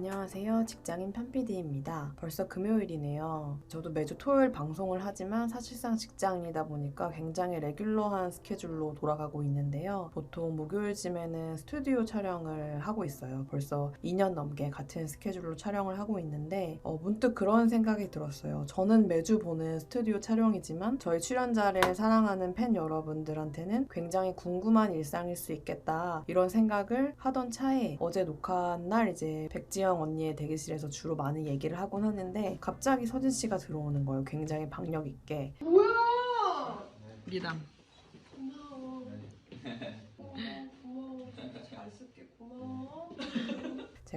안녕하세요. 직장인 편PD입니다. 벌써 금요일이네요. 저도 매주 토요일 방송을 하지만 사실상 직장인이다 보니까 굉장히 레귤러한 스케줄로 돌아가고 있는데요. 보통 목요일쯤에는 스튜디오 촬영을 하고 있어요. 벌써 2년 넘게 같은 스케줄로 촬영을 하고 있는데 어, 문득 그런 생각이 들었어요. 저는 매주 보는 스튜디오 촬영이지만 저희 출연자를 사랑하는 팬 여러분들한테는 굉장히 궁금한 일상일 수 있겠다 이런 생각을 하던 차에 어제 녹화한 날 이제 백지 영 언니의 대기실에서 주로 많은 얘기를 하곤 하는데 갑자기 서진 씨가 들어오는 거예요. 굉장히 박력 있게. 뭐야? 미담. 고마워. 고마워. 고마워. 진짜 잘 쓸게. 고마워.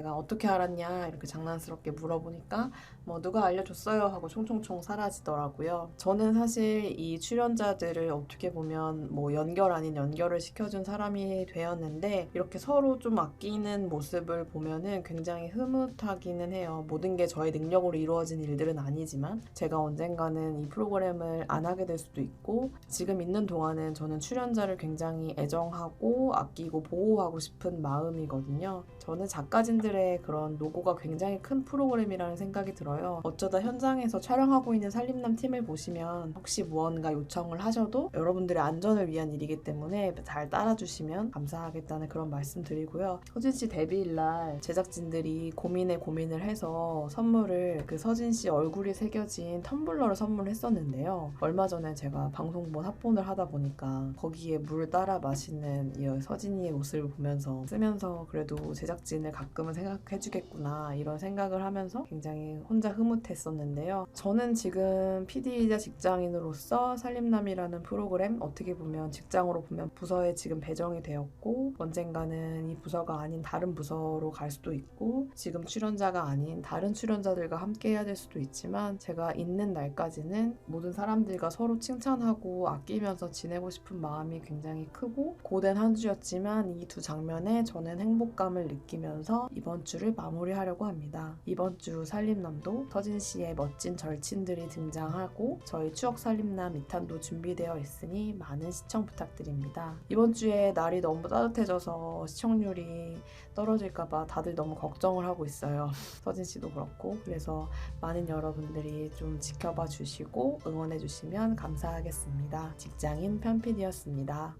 제가 어떻게 알았냐 이렇게 장난스럽게 물어보니까 뭐 누가 알려줬어요 하고 총총총 사라지더라고요. 저는 사실 이 출연자들을 어떻게 보면 뭐 연결 아닌 연결을 시켜준 사람이 되었는데 이렇게 서로 좀 아끼는 모습을 보면은 굉장히 흐뭇하기는 해요. 모든 게 저의 능력으로 이루어진 일들은 아니지만 제가 언젠가는 이 프로그램을 안 하게 될 수도 있고 지금 있는 동안은 저는 출연자를 굉장히 애정하고 아끼고 보호하고 싶은 마음이거든요. 저는 작가진들 의 그런 노고가 굉장히 큰 프로그램이라는 생각이 들어요. 어쩌다 현장에서 촬영하고 있는 살림남 팀을 보시면 혹시 무언가 요청을 하셔도 여러분들의 안전을 위한 일이기 때문에 잘 따라주시면 감사하겠다는 그런 말씀 드리고요. 서진 씨 데뷔일 날 제작진들이 고민에 고민을 해서 선물을 그 서진 씨 얼굴이 새겨진 텀블러를 선물했었는데요. 얼마 전에 제가 방송본 합본을 하다 보니까 거기에 물 따라 마시는 이 서진이의 모습을 보면서 쓰면서 그래도 제작진을 가끔은 생각해주겠구나 이런 생각을 하면서 굉장히 혼자 흐뭇했었는데요. 저는 지금 PD이자 직장인으로서 살림남이라는 프로그램 어떻게 보면 직장으로 보면 부서에 지금 배정이 되었고 언젠가는 이 부서가 아닌 다른 부서로 갈 수도 있고 지금 출연자가 아닌 다른 출연자들과 함께 해야 될 수도 있지만 제가 있는 날까지는 모든 사람들과 서로 칭찬하고 아끼면서 지내고 싶은 마음이 굉장히 크고 고된 한 주였지만 이 두 장면에 저는 행복감을 느끼면서 이번 주를 마무리하려고 합니다. 이번 주 살림남도 서진 씨의 멋진 절친들이 등장하고 저희 추억 살림남 2탄도 준비되어 있으니 많은 시청 부탁드립니다. 이번 주에 날이 너무 따뜻해져서 시청률이 떨어질까봐 다들 너무 걱정을 하고 있어요. 서진 씨도 그렇고 그래서 많은 여러분들이 좀 지켜봐 주시고 응원해 주시면 감사하겠습니다. 직장인 편PD였습니다.